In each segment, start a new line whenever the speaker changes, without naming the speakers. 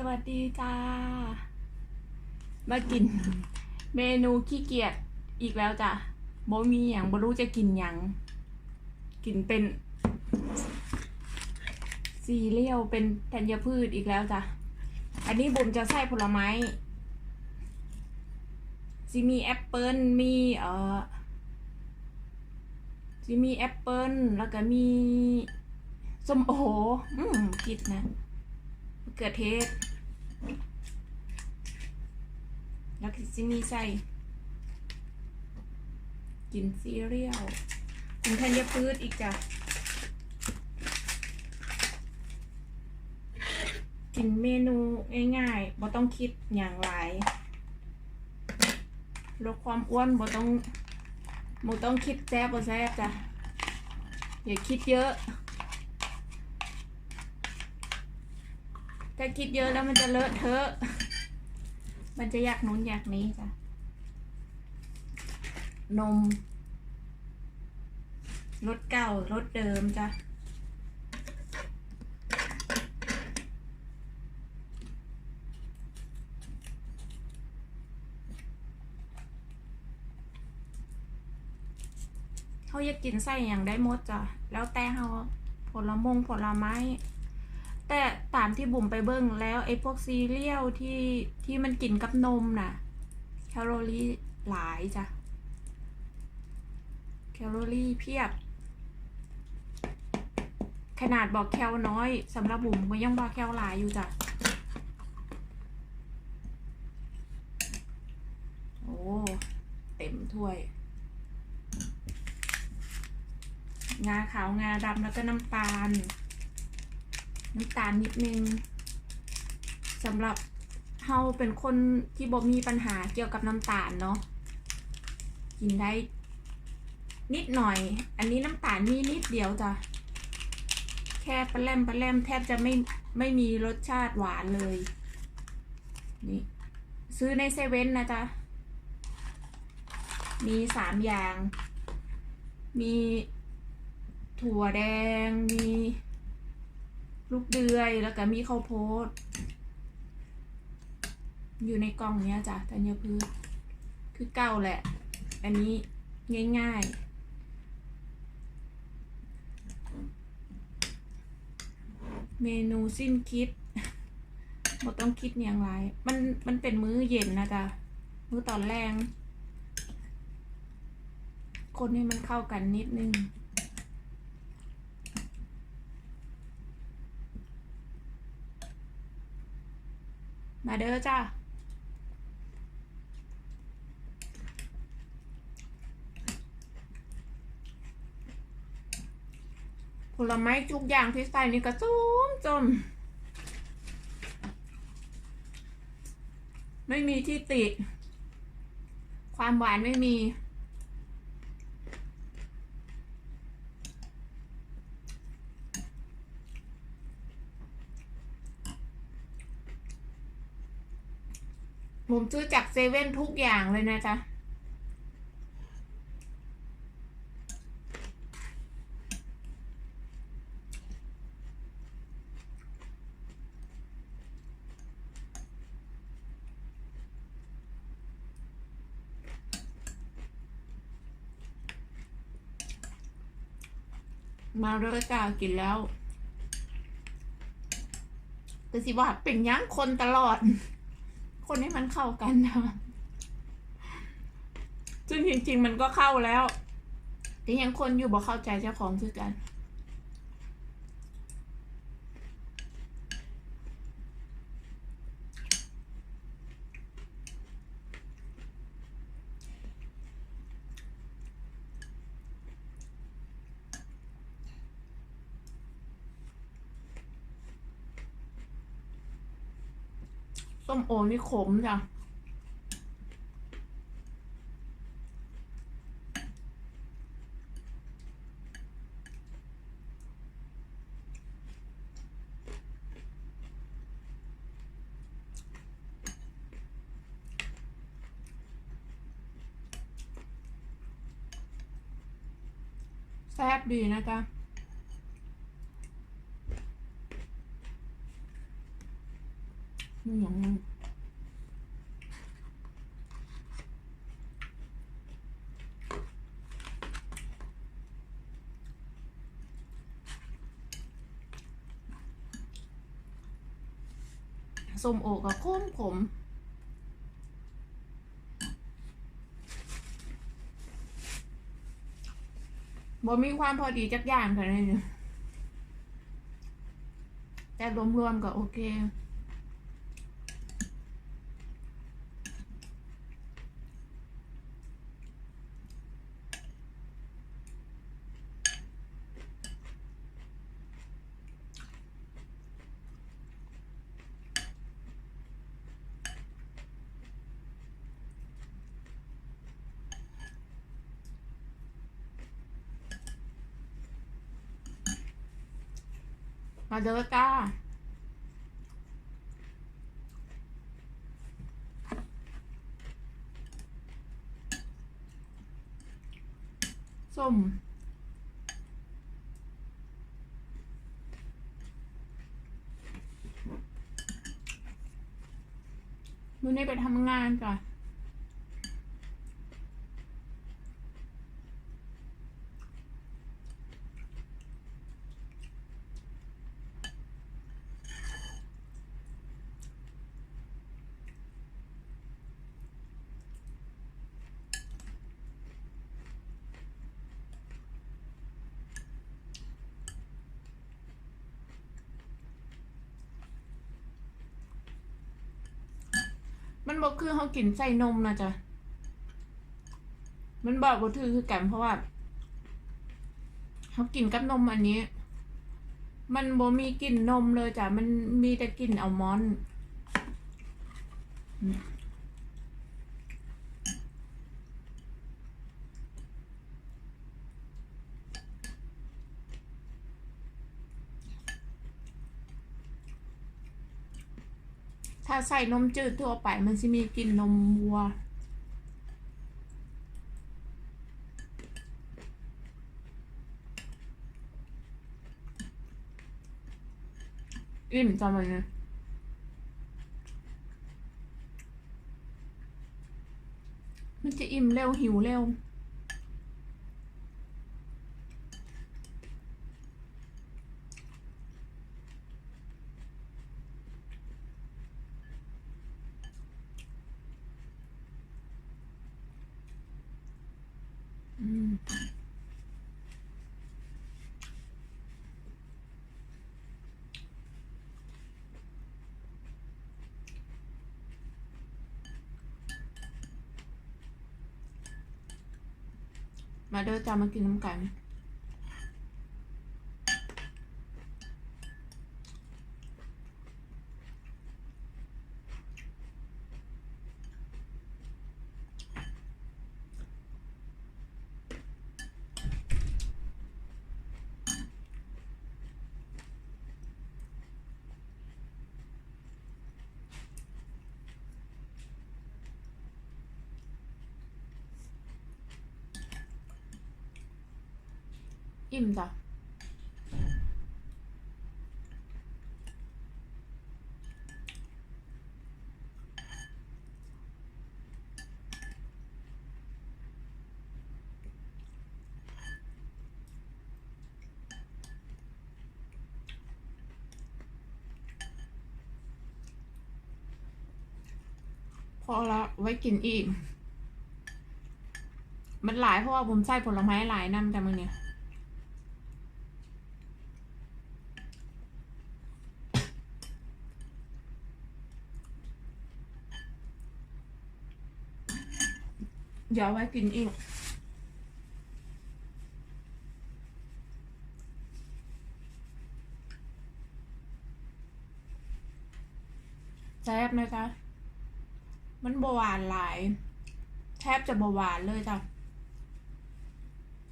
สวัสดีจ้า มากิน เมนูขี้เกียจอีกแล้วจ้ะบ่มีอย่างบ่รู้จะกินหยังกินเป็นซีเรียลเป็นธัญพืชอีกแล้วจ้ะ อันนี้บุญจะใส่ผลไม้ซีมีแอปเปิลมีเอ่อซีมีแอปเปิลแล้วก็มีส้มโออืมผิดนะ มะเขือเทศ แล้วก็จะมีใส่กินซีเรียลกินธัญพืชอีกจ้ะกินเมนูง่ายๆบ่ต้องคิดอย่างไรลดความอ้วนบ่ต้องบ่ต้องคิดแซ่บบ่แซ่บจ้ะอย่าคิดเยอะ ถ้าคิดเยอะแล้วมันจะเลอะเทอะ มันจะอยากนู้นอยากนี้จ้ะ นมรสเก่ารสเดิมจ้ะ เขาอยากกินไส้อย่างได้หมดจ้ะ แล้วแต่เขาผลมงผลไม้ แต่ตามที่บุ๋มไปเบิ้งแล้วไอ้พวกซีเรียลที่ที่มันกินกับนมน่ะ แคลอรี่หลายจ้ะ แคลอรี่เพียบ ขนาดบอกแคลน้อยสำหรับบุ๋มก็ยังบอกแคลหลายอยู่จ้ะ โอ้ เต็มถ้วย งาขาวงาดำแล้วก็น้ำตาล น้ำตาลนิดนึงสำหรับเฮาเป็นคนที่บ่มีปัญหาเกี่ยวกับน้ำตาลเนาะกินได้นิดหน่อย อันนี้น้ำตาลมีนิดเดียวจ้ะแค่ปลาแรมปลาแรมแทบจะไม่ไม่มีรสชาติหวานเลยนี่ซื้อในเซเว่นนะจ๊ะมีสามอย่าง มีถั่วแดงมี ลูกเดือยแล้วก็มีข้าวโพด อยู่ในกล่องเนี้ยจ้ะธัญพืชคือเก่าแหละ อันนี้ง่ายๆเมนูสิ้นคิดบ่ต้องคิดอย่างไร มัน มันเป็นมื้อเย็นนะจ๊ะ มื้อตอนแรง คนให้มันเข้ากันนิดนึง มาเด้อจ้าผลไม้ทุกอย่างที่ใส่นี่ก็ส้มจมไม่มีที่ติ ความหวานไม่มี ผมซื้อจากเซเว่นทุกอย่างเลยนะจ๊ะ มาเรื่อยจ้ากินแล้วแต่สิว่าเป็นยังคนตลอด คนให้มันเข้ากันนะซึ่งจริง ๆ มันก็เข้าแล้ว แต่ยังคนอยู่บอกเข้าใจเจ้าของคือกัน ส้มโอนี่ขมจ้ะแซ่บดีนะจ๊ะ ค นี่ อย่างนั้นส้มโอกับขมขมบ่มีความพอดีจักอย่างค่ะเนี่ยแต่รวมๆก็โอเค มาเด้อจ้าส้มมื้อนี้ไปทำงานจ้ะ มันบอกคือเขากินใส่นมนะจ๊ะ มันบอกว่าถือคือกันเพราะว่าเขากินกับนมอันนี้ มันบ่มีกลิ่นนมเลยจ้ะ มันมีแต่กลิ่นอัลมอนด์ ถ้าใส่นมจืดทั่วไปมันจะมีกลิ่นนมวัว อิ่มจังเลยเนี่ยมันจะอิ่มเร็วหิวเร็ว อืม มาเด้อจ้ามากินน้ำกัน อิ่มจ้ะพอละไว้กินอีก มันหลายเพราะว่าผมใส่ผลไม้หลายน้ำแต่มือเนี่ย เดี๋ยวเอาไว้กินอีก แซ่บนะจ๊ะ มันบหวานหลาย แทบจะบหวานเลยจ้ะ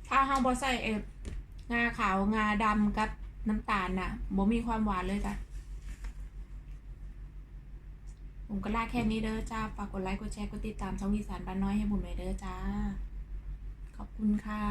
ถ้าเฮาบ่ใส่เอฟงาขาวงาดำกับน้ำตาลน่ะบ่มีความหวานเลยจ้ะ ผมก็ลาแค่นี้เด้อจ้าฝากกดไลค์กดแชร์กดติดตามช่องอีสานบ้านน้อยให้ผมหน่อยเด้อจ้า ขอบคุณค่ะ